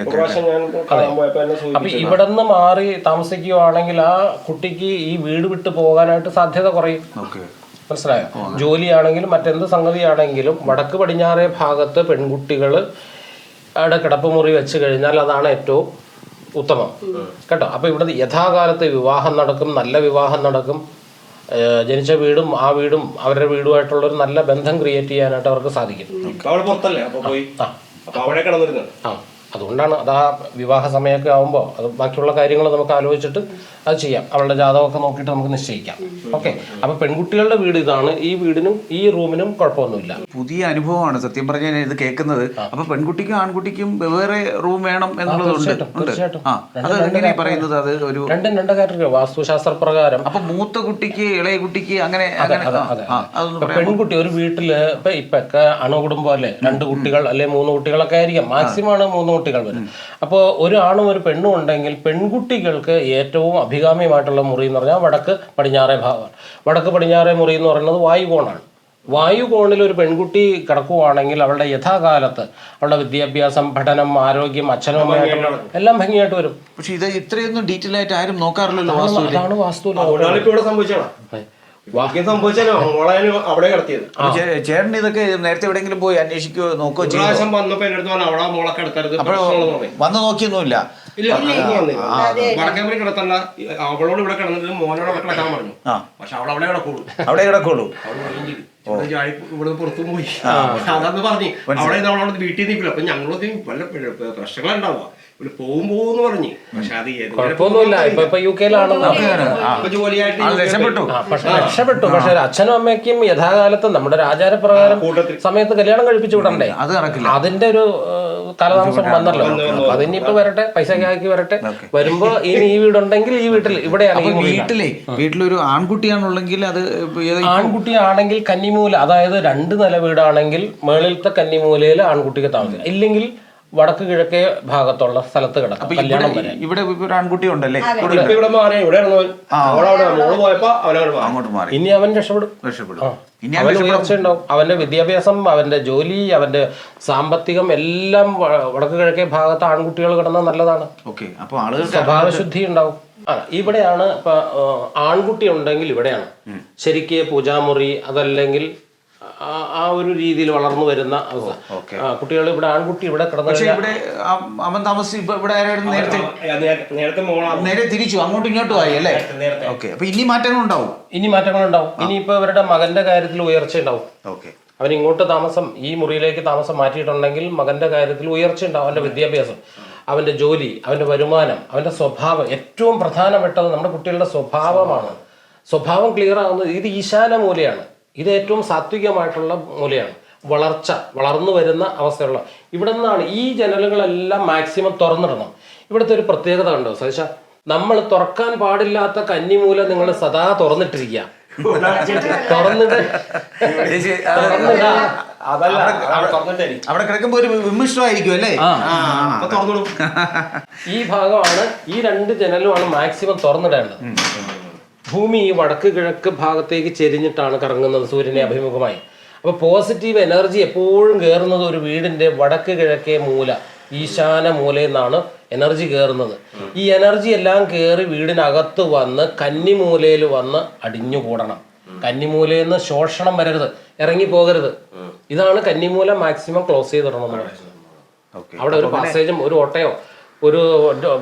അപ്പൊ സൂചിപ്പിച്ചു ഇവിടെ നിന്ന് മാറി താമസിക്കുവാണെങ്കിൽ ആ കുട്ടിക്ക് ഈ വീട് വിട്ടു പോകാനായിട്ട് സാധ്യത കുറയും. ഓക്കെ. മനസ്സിലായോ? ജോലിയാണെങ്കിലും മറ്റെന്ത് സംഗതിയാണെങ്കിലും വടക്ക് പടിഞ്ഞാറേ ഭാഗത്ത് പെൺകുട്ടികൾ അവിടെ കിടപ്പുമുറി വെച്ച് കഴിഞ്ഞാൽ അതാണ് ഏറ്റവും ഉത്തമം. കേട്ടോ? അപ്പൊ ഇവിടെ യഥാകാലത്ത് വിവാഹം നടക്കും നല്ല വിവാഹം നടക്കും. ജനിച്ച വീടും ആ വീടും അവരുടെ വീടുമായിട്ടുള്ള ഒരു നല്ല ബന്ധം ക്രിയേറ്റ് ചെയ്യാനായിട്ട് അവർക്ക് സാധിക്കും. ആ അതുകൊണ്ടാണ് അത് ആ വിവാഹ സമയമൊക്കെ ആകുമ്പോൾ അത് ബാക്കിയുള്ള കാര്യങ്ങൾ നമുക്ക് ആലോചിച്ചിട്ട് അത് ചെയ്യാം. അവളുടെ ജാതകമൊക്കെ നോക്കിയിട്ട് നമുക്ക് നിശ്ചയിക്കാം. ഓക്കെ? അപ്പൊ പെൺകുട്ടികളുടെ വീട് ഇതാണ്. ഈ വീടിനും ഈ റൂമിനും കുഴപ്പമൊന്നുമില്ല. പുതിയ അനുഭവമാണ്. സത്യം പറഞ്ഞാൽ ഇത് കേൾക്കുന്നത്. അപ്പൊ പെൺകുട്ടിക്കും ആൺകുട്ടിക്കും വേറെ റൂം വേണം എന്നുള്ളതുണ്ട്. അത് എങ്ങനെയാ പറയുന്നത്. അത് ഒരു രണ്ടും രണ്ട് കാറ്റഗറി വാസ്തുശാസ്ത്ര പ്രകാരം. അപ്പൊ മൂത്ത കുട്ടിക്ക് ഇളയ കുട്ടിക്ക് അങ്ങനെ പെൺകുട്ടി ഒരു വീട്ടിൽ ഇപ്പൊ ഇപ്പൊക്കെ അണുകുടുംബം അല്ലേ? രണ്ട് കുട്ടികൾ അല്ലെ മൂന്ന് കുട്ടികളൊക്കെ ആയിരിക്കാം. മാക്സിമം ആണ് മൂന്ന് കുട്ടികൾ വരും. അപ്പോൾ ഒരു ആണും ഒരു പെണ്ണും ഉണ്ടെങ്കിൽ പെൺകുട്ടികൾക്ക് ഏറ്റവും അഭികാമ്യമായിട്ടുള്ള മുറി എന്ന് പറഞ്ഞാൽ വടക്ക് പടിഞ്ഞാറേ ഭാഗമാണ് വടക്ക് പടിഞ്ഞാറേ മുറി എന്ന് പറയുന്നത് വായുകോണാണ്. വായുകോണിൽ ഒരു പെൺകുട്ടി കിടക്കുവാണെങ്കിൽ അവളുടെ യഥാകാലത്ത് അവളുടെ വിദ്യാഭ്യാസം പഠനം ആരോഗ്യം അച്ഛനും അമ്മയായിട്ടുള്ള എല്ലാം ഭംഗിയായിട്ട് വരും. പക്ഷേ ഇത് ഇത്രയൊന്നും ഡീറ്റെയിൽ ആയിട്ട് ആരും നോക്കാറില്ലല്ലോ അതാണ് വാസ്തു ബാക്കി സംഭവിച്ചാലോ മോളെ അവിടെ കിടത്തിയത്. ചേട്ടൻ ഇതൊക്കെ നേരത്തെ എവിടെയെങ്കിലും പോയി അന്വേഷിക്കുകയോ നോക്കുകയോ ഒരു ചെയ്തു? പ്രാവശ്യം വന്നപ്പോ എന്റെ അടുത്ത് പറഞ്ഞു അവിടെ മോളെ കിടത്തരുത് അപ്പോഴോ വന്നു നോക്കിയൊന്നുമില്ല? ഇല്ല കിടത്തല്ല അവളോട് ഇവിടെ കിടന്നിട്ട് മോനോട് അവിടെ കിടക്കാൻ പറഞ്ഞു. പക്ഷെ അവൾ അവിടെ കിടക്കുള്ളൂ. അവിടെ കിടക്കുള്ളൂ. അവൾ ഇവിടെ പുറത്തു പോയി. അതാന്ന് പറഞ്ഞു അവിടെ അവളോട് വീട്ടിൽ നിൽക്കില്ല. അപ്പൊ ഞങ്ങളൊക്കെ വല്ല പ്രശ്നങ്ങളുണ്ടാവുക ഇവിടെ പോകും പോകുന്ന് പറഞ്ഞു. പക്ഷെ അത് ഏത് കുഴപ്പമൊന്നുമില്ല. ഇപ്പൊ ഇപ്പൊ യു കെയിലാണെന്ന് ജോലിയായിട്ട് രക്ഷപ്പെട്ടു. പക്ഷെ രക്ഷപ്പെട്ടു. പക്ഷെ അച്ഛനും അമ്മയ്ക്കും യഥാകാലത്ത് നമ്മുടെ ഒരു ആചാരപ്രകാരം സമയത്ത് കല്യാണം കഴിപ്പിച്ചു വിടണ്ടേ? അത് നടക്കില്ല അതിന്റെ ഒരു കാലതാമസം വന്നല്ലോ. അപ്പൊ അതിനിപ്പോ വരട്ടെ പൈസ ആക്കി വരട്ടെ. വരുമ്പോ ഇനി ഈ വീടുണ്ടെങ്കിൽ ഈ വീട്ടിൽ ഇവിടെയാണ്. വീട്ടിലെ വീട്ടിലൊരു ആൺകുട്ടിയാണുള്ളെങ്കിൽ അത് ആൺകുട്ടിയാണെങ്കിൽ കന്നിമൂല. അതായത് രണ്ട് നില വീടാണെങ്കിൽ മേളിലത്തെ കന്നിമൂലയിൽ ആൺകുട്ടിക്ക് താമസിക്കാം. ഇല്ലെങ്കിൽ വടക്ക് കിഴക്കേ ഭാഗത്തുള്ള സ്ഥലത്ത് കിടക്കും. കല്യാണം വരെ. ഇവിടെ ഒരു ആൺകുട്ടി ഉണ്ടല്ലേ? ഇപ്പൊ ഇവിടെ മാറി ഇവിടെ മോൾ പോയപ്പോ അങ്ങോട്ട് മാറി. ഇനി അവൻ രക്ഷപ്പെടും. രക്ഷപ്പെടും. ഇനി അവന് ഉയർച്ച ഉണ്ടാവും. അവന്റെ വിദ്യാഭ്യാസം അവന്റെ ജോലി അവന്റെ സാമ്പത്തികം എല്ലാം വടക്ക് കിഴക്കേ ഭാഗത്ത് ആൺകുട്ടികൾ കിടന്നാൽ നല്ലതാണ്. ഓക്കെ. അപ്പൊ ആളുകൾ സ്വഭാവശുദ്ധി ഉണ്ടാവും. ആ ഇവിടെയാണ് ഇപ്പൊ ആൺകുട്ടി ഉണ്ടെങ്കിൽ ഇവിടെയാണ്. ശരിക്ക് പൂജാമുറി അതല്ലെങ്കിൽ ആ- ഒരു രീതിയിൽ വളർന്നു വരുന്ന കുട്ടികൾ ഇവിടെ ആൺകുട്ടി ഇവിടെ കിടന്നു ഇവിടെ അവൻ താമസിച്ച് ഇപ്പൊ ഇവിടെ ആരായിരുന്നു? നേരത്തെ നേരത്തെ നേരെ തിരിച്ചു അങ്ങോട്ടും ഇങ്ങോട്ടും ആയി അല്ലേ? ഓക്കെ. അപ്പൊ ഇനി മാറ്റങ്ങൾ ഉണ്ടാവും? ഇനി മാറ്റങ്ങൾ ഉണ്ടാവും. ഇനിയിപ്പോ ഇവരുടെ മകന്റെ കാര്യത്തിൽ ഉയർച്ച ഉണ്ടാവും. ഓക്കെ. അവൻ ഇങ്ങോട്ട് താമസം ഈ മുറിയിലേക്ക് താമസം മാറ്റിയിട്ടുണ്ടെങ്കിൽ മകന്റെ കാര്യത്തിൽ ഉയർച്ച ഉണ്ടാവും. അവന്റെ വിദ്യാഭ്യാസം അവന്റെ ജോലി അവന്റെ വരുമാനം അവന്റെ സ്വഭാവം ഏറ്റവും പ്രധാനപ്പെട്ടത് നമ്മുടെ കുട്ടികളുടെ സ്വഭാവമാണ്. സ്വഭാവം. ക്ലിയർ ആകുന്നത് ഇത് ഈശാന മൂലയാണ്. ഇത് ഏറ്റവും സാത്വികമായിട്ടുള്ള മൂലയാണ്. വളർച്ച വളർന്നു വരുന്ന അവസ്ഥയുള്ള. ഇവിടെ നിന്നാണ് ഈ ജനലുകളെല്ലാം മാക്സിമം തുറന്നിടണം. ഇവിടുത്തെ ഒരു പ്രത്യേകത കണ്ടോ? സതീശ നമ്മൾ തുറക്കാൻ പാടില്ലാത്ത കന്നിമൂല നിങ്ങൾ സദാ തുറന്നിട്ടിരിക്കുക. തുറന്നിട്ട് അവിടെ കിടക്കുമ്പോ ഒരു വിമിഷ്ടമായിരിക്കും അല്ലേ? ഈ ഭാഗമാണ് ഈ രണ്ട് ജനലുമാണ് മാക്സിമം തുറന്നിടേണ്ടത്. ഭൂമി ഈ വടക്ക് കിഴക്ക് ഭാഗത്തേക്ക് ചെരിഞ്ഞിട്ടാണ് കറങ്ങുന്നത് സൂര്യനെ അഭിമുഖമായി. അപ്പോൾ പോസിറ്റീവ് എനർജി എപ്പോഴും കയറുന്നത് ഒരു വീടിന്റെ വടക്ക് കിഴക്കേ മൂല ഈശാന മൂലയിൽ നിന്നാണ് എനർജി കയറുന്നത് ഈ എനർജി എല്ലാം കയറി വീടിനകത്ത് വന്ന് കന്നിമൂലയിൽ വന്ന് അടിഞ്ഞുകൂടണം. കന്നിമൂലയിൽ നിന്ന് ശോഷണം വരരുത് ഇറങ്ങി പോകരുത് ഇതാണ് കന്നിമൂല മാക്സിമം ക്ലോസ് ചെയ്തിടണം എന്ന് പറയുന്നത്. അവിടെ ഒരു പാസേജും ഒരു ഓട്ടയോ ഒരു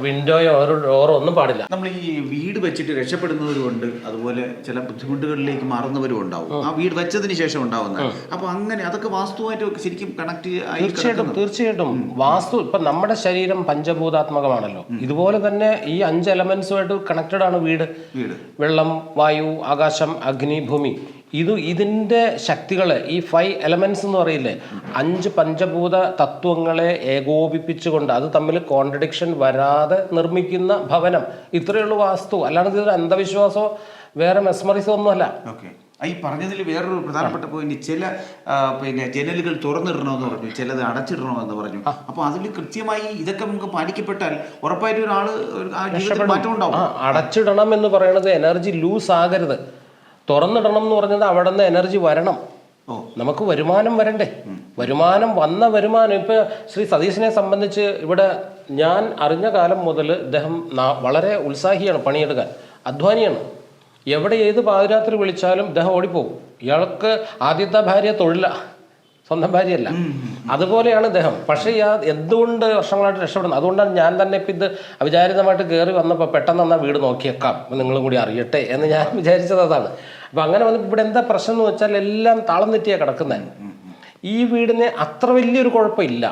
വിൻഡോയോ ഒരു ഡോറോ ഒന്നും പാടില്ല. നമ്മൾ ഈ വീട് വെച്ചിട്ട് രക്ഷപ്പെടുന്നവരുമുണ്ട് അതുപോലെ ചില ബുദ്ധിമുട്ടുകളിലേക്ക് മാറുന്നവരും ഉണ്ടാവും. ആ വീട് വെച്ചതിന് ശേഷം ഉണ്ടാവുന്ന. അപ്പൊ അങ്ങനെ അതൊക്കെ വാസ്തുവായിട്ട് ശരിക്കും കണക്ട് തീർച്ചയായിട്ടും തീർച്ചയായിട്ടും. വാസ്തു ഇപ്പൊ നമ്മുടെ ശരീരം പഞ്ചഭൂതാത്മകമാണല്ലോ. ഇതുപോലെ തന്നെ ഈ അഞ്ച് എലമെന്റ്സുമായിട്ട് കണക്റ്റഡ് ആണ് വീട്. വീട്. വെള്ളം വായു ആകാശം അഗ്നി ഭൂമി. ഇത് ഇതിന്റെ ശക്തികളെ ഈ ഫൈവ് എലമെന്റ്സ് എന്ന് പറയില്ലേ അഞ്ച് പഞ്ചഭൂത തത്വങ്ങളെ ഏകോപിപ്പിച്ചുകൊണ്ട് അത് തമ്മിൽ കോൺട്രഡിക്ഷൻ വരാതെ നിർമ്മിക്കുന്ന ഭവനം. ഇത്രയുള്ള വാസ്തു. അല്ലാണ്ട് ഇതൊരു അന്ധവിശ്വാസമോ വേറെ മെസ്മറിസോ ഒന്നുമല്ല ഓക്കെ. ഈ പറഞ്ഞതിൽ വേറൊരു പ്രധാനപ്പെട്ട പോയിന്റ് ചില പിന്നെ ജനലുകൾ തുറന്നിടണമെന്ന് പറഞ്ഞു ചിലത് അടച്ചിടണമെന്ന് പറഞ്ഞു. അപ്പോൾ അതിൽ കൃത്യമായി ഇതൊക്കെ നമുക്ക് പാലിക്കപ്പെട്ടാൽ ഉറപ്പായിട്ടും ഒരാൾ മാറ്റം ഉണ്ടാവും. അടച്ചിടണം എന്ന് പറയുന്നത് എനർജി ലൂസ് ആകരുത്. തുറന്നിടണം എന്ന് പറഞ്ഞത് അവിടെ നിന്ന് എനർജി വരണം. നമുക്ക് വരുമാനം വരണ്ടേ? വരുമാനം വന്ന വരുമാനം. ഇപ്പൊ ശ്രീ സതീശിനെ സംബന്ധിച്ച് ഇവിടെ ഞാൻ അറിഞ്ഞ കാലം മുതൽ ഇദ്ദേഹം വളരെ ഉത്സാഹിയാണ് പണിയെടുക്കാൻ. അധ്വാനിയാണ്. എവിടെ ഏത് പാതിരാത്രി വിളിച്ചാലും ഇദ്ദേഹം ഓടിപ്പോകും. ഇയാൾക്ക് ആദ്യത്തെ ഭാര്യ തൊഴില. സ്വന്തം ഭാര്യയല്ല. അതുപോലെയാണ് ഇദ്ദേഹം. പക്ഷേ ഈ എന്തുകൊണ്ട് വർഷങ്ങളായിട്ട് രക്ഷപ്പെടുന്നത് അതുകൊണ്ടാണ് ഞാൻ തന്നെ ഇപ്പം ഇത് അവിചാരിതമായിട്ട് കയറി വന്നപ്പോൾ പെട്ടെന്ന് എന്നാൽ വീട് നോക്കിയേക്കാം. നിങ്ങളും കൂടി അറിയട്ടെ എന്ന് ഞാൻ വിചാരിച്ചത് അതാണ്. അപ്പം അങ്ങനെ വന്നപ്പോൾ ഇവിടെ എന്താ പ്രശ്നം എന്ന് വെച്ചാൽ എല്ലാം താളം തെറ്റിയാണ് കിടക്കുന്നത് ഈ വീടിന് അത്ര വലിയൊരു കുഴപ്പമില്ല.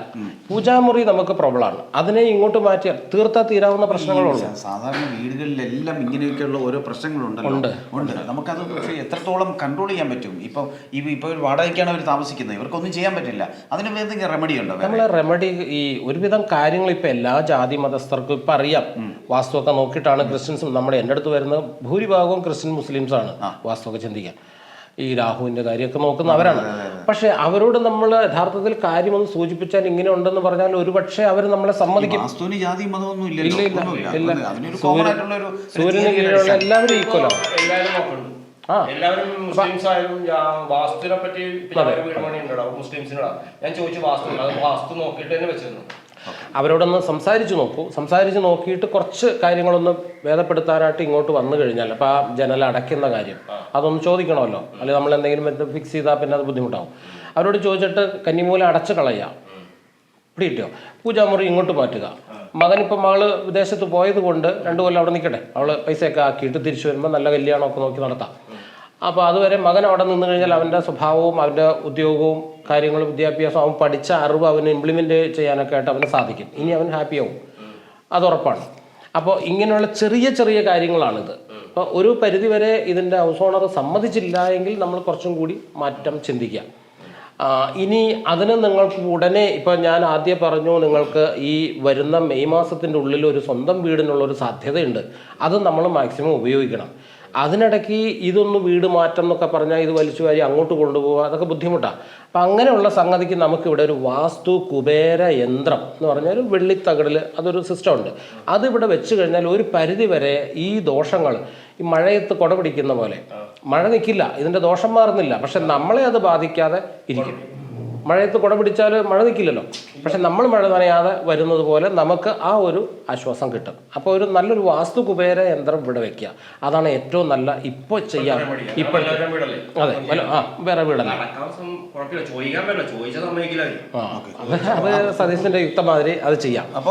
പൂജാമുറി നമുക്ക് പ്രോബ്ലം ആണ് അതിനെ ഇങ്ങോട്ട് മാറ്റിയാൽ തീർത്താൽ തീരാവുന്ന പ്രശ്നങ്ങളുണ്ട് സാധാരണ വീടുകളിലെല്ലാം ഇങ്ങനെയൊക്കെയുള്ള ഓരോ പ്രശ്നങ്ങളുണ്ടല്ലോ. ഉണ്ട്. നമുക്കത് പക്ഷേ എത്രത്തോളം കൺട്രോൾ ചെയ്യാൻ പറ്റും? ഇപ്പം ഇപ്പൊ ഇപ്പോൾ ഒരു വാടകയ്ക്കാണ് അവർ താമസിക്കുന്നത്. ഇവർക്കൊന്നും ചെയ്യാൻ പറ്റില്ല. അതിന് എന്തെങ്കിലും റെമഡി ഉണ്ടോ? നമ്മൾ റെമഡി ഈ ഒരുവിധം കാര്യങ്ങൾ ഇപ്പം എല്ലാ ജാതി മതസ്ഥർക്കും ഇപ്പം അറിയാം. വാസ്തുവൊക്കെ നോക്കിയിട്ടാണ് ക്രിസ്ത്യൻസും നമ്മുടെ എന്റെ അടുത്ത് വരുന്ന ഭൂരിഭാഗവും ക്രിസ്ത്യൻ മുസ്ലിംസ് ആണ് വാസ്തുവൊക്കെ ചിന്തിക്കാൻ. ഈ രാഹുവിന്റെ കാര്യമൊക്കെ നോക്കുന്ന അവരാണ്. പക്ഷെ അവരോട് നമ്മൾ യഥാർത്ഥത്തിൽ കാര്യമൊന്ന് സൂചിപ്പിച്ചാൽ ഇങ്ങനെ ഉണ്ടെന്ന് പറഞ്ഞാൽ ഒരു പക്ഷേ അവർ നമ്മളെ സമ്മതിക്കും. വാസ്തുവിന് ജാതി മതമൊന്നും ഇല്ലല്ലോ. ഇല്ല, ഇല്ല. അതിന് കോമൺ ആയിട്ടുള്ള ഒരു സൂര്യന് കീഴിലുള്ള എല്ലാവരും ഈക്വലാണ് എല്ലാവരും മുസ്ലിംസ് ആയാലും ഞാൻ വാസ്തുവിനെ പറ്റി മുസ്ലിംസിനോടാ. ഞാൻ ചോദിച്ചു വാസ്തു അത് വാസ്തു നോക്കിയിട്ട് തന്നെ വെച്ചിരുന്നു. അവരോടൊന്ന് സംസാരിച്ചു നോക്കൂ. സംസാരിച്ച് നോക്കിയിട്ട് കുറച്ച് കാര്യങ്ങളൊന്ന് ഭേദപ്പെടുത്താനായിട്ട് ഇങ്ങോട്ട് വന്നു കഴിഞ്ഞാൽ അപ്പോൾ ആ ജനൽ അടയ്ക്കുന്ന കാര്യം അതൊന്ന് ചോദിക്കണമല്ലോ. അല്ലെങ്കിൽ നമ്മൾ എന്തെങ്കിലും ഫിക്സ് ചെയ്താൽ പിന്നെ അത് ബുദ്ധിമുട്ടാവും. അവരോട് ചോദിച്ചിട്ട് കന്നിമൂല അടച്ചു കളയുക പിടിയിട്ടോ പൂജാമുറി ഇങ്ങോട്ട് മാറ്റുക. മകൻ ഇപ്പം മകൾ വിദേശത്ത് പോയത് കൊണ്ട് രണ്ടു കൊല്ലം അവിടെ നിൽക്കട്ടെ. അവൾ പൈസയൊക്കെ ആക്കിയിട്ട് തിരിച്ചു വരുമ്പോൾ നല്ല കല്യാണമൊക്കെ നോക്കി നടത്താം. അപ്പോൾ അതുവരെ മകൻ അവിടെ നിന്ന് കഴിഞ്ഞാൽ അവന്റെ സ്വഭാവവും അവന്റെ ഉദ്യോഗവും കാര്യങ്ങളും വിദ്യാഭ്യാസവും അവൻ പഠിച്ച അറിവ് അവന് ഇംപ്ലിമെന്റ് ചെയ്യാനൊക്കെ ആയിട്ട് അവന് സാധിക്കും. ഇനി അവൻ ഹാപ്പിയാവും അത് ഉറപ്പാണ്. അപ്പോൾ ഇങ്ങനെയുള്ള ചെറിയ ചെറിയ കാര്യങ്ങളാണിത്. അപ്പോൾ ഒരു പരിധിവരെ ഇതിന്റെ ഹൗസ് ഓണർ സമ്മതിച്ചില്ല എങ്കിൽ നമ്മൾ കുറച്ചും കൂടി മാറ്റം ചിന്തിക്കുക. ഇനി അതിന് നിങ്ങൾക്ക് ഉടനെ ഇപ്പൊ ഞാൻ ആദ്യം പറഞ്ഞു നിങ്ങൾക്ക് ഈ വരുന്ന മെയ് മാസത്തിന്റെ ഉള്ളിൽ ഒരു സ്വന്തം വീടിനുള്ള ഒരു സാധ്യതയുണ്ട്. അത് നമ്മൾ മാക്സിമം ഉപയോഗിക്കണം. അതിനിടയ്ക്ക് ഇതൊന്ന് വീട് മാറ്റം എന്നൊക്കെ പറഞ്ഞാൽ ഇത് വലിച്ചു വാരി അങ്ങോട്ട് കൊണ്ടുപോകുക അതൊക്കെ ബുദ്ധിമുട്ടാണ് അപ്പം അങ്ങനെയുള്ള സംഗതിക്ക് നമുക്കിവിടെ ഒരു വാസ്തു കുബേര യന്ത്രം എന്ന് പറഞ്ഞാൽ ഒരു വെള്ളിത്തകടിൽ അതൊരു സിസ്റ്റം ഉണ്ട്. അതിവിടെ വെച്ച് കഴിഞ്ഞാൽ ഒരു പരിധി വരെ ഈ ദോഷങ്ങൾ ഈ മഴയത്ത് കൊട പിടിക്കുന്ന പോലെ മഴ നിൽക്കില്ല ഇതിന്റെ ദോഷം മാറുന്നില്ല. പക്ഷെ നമ്മളെ അത് ബാധിക്കാതെ ഇരിക്കും. മഴയത്ത് കുട പിടിച്ചാൽ മഴ നിൽക്കില്ലല്ലോ പക്ഷെ നമ്മൾ മഴ നനയാതെ വരുന്നത് പോലെ നമുക്ക് ആ ഒരു ആശ്വാസം കിട്ടും. അപ്പോൾ ഒരു നല്ലൊരു വാസ്തു കുബേര യന്ത്രം ഇവിടെ വെക്കുക. അതാണ് ഏറ്റവും നല്ല ഇപ്പോൾ ചെയ്യാൻ ഇപ്പോഴത്തെ അതെ ആ വേറെ വീടല്ല? അത് അത് സതീശന്റെ യുക്തമാതിരി അത് ചെയ്യാം. അപ്പോൾ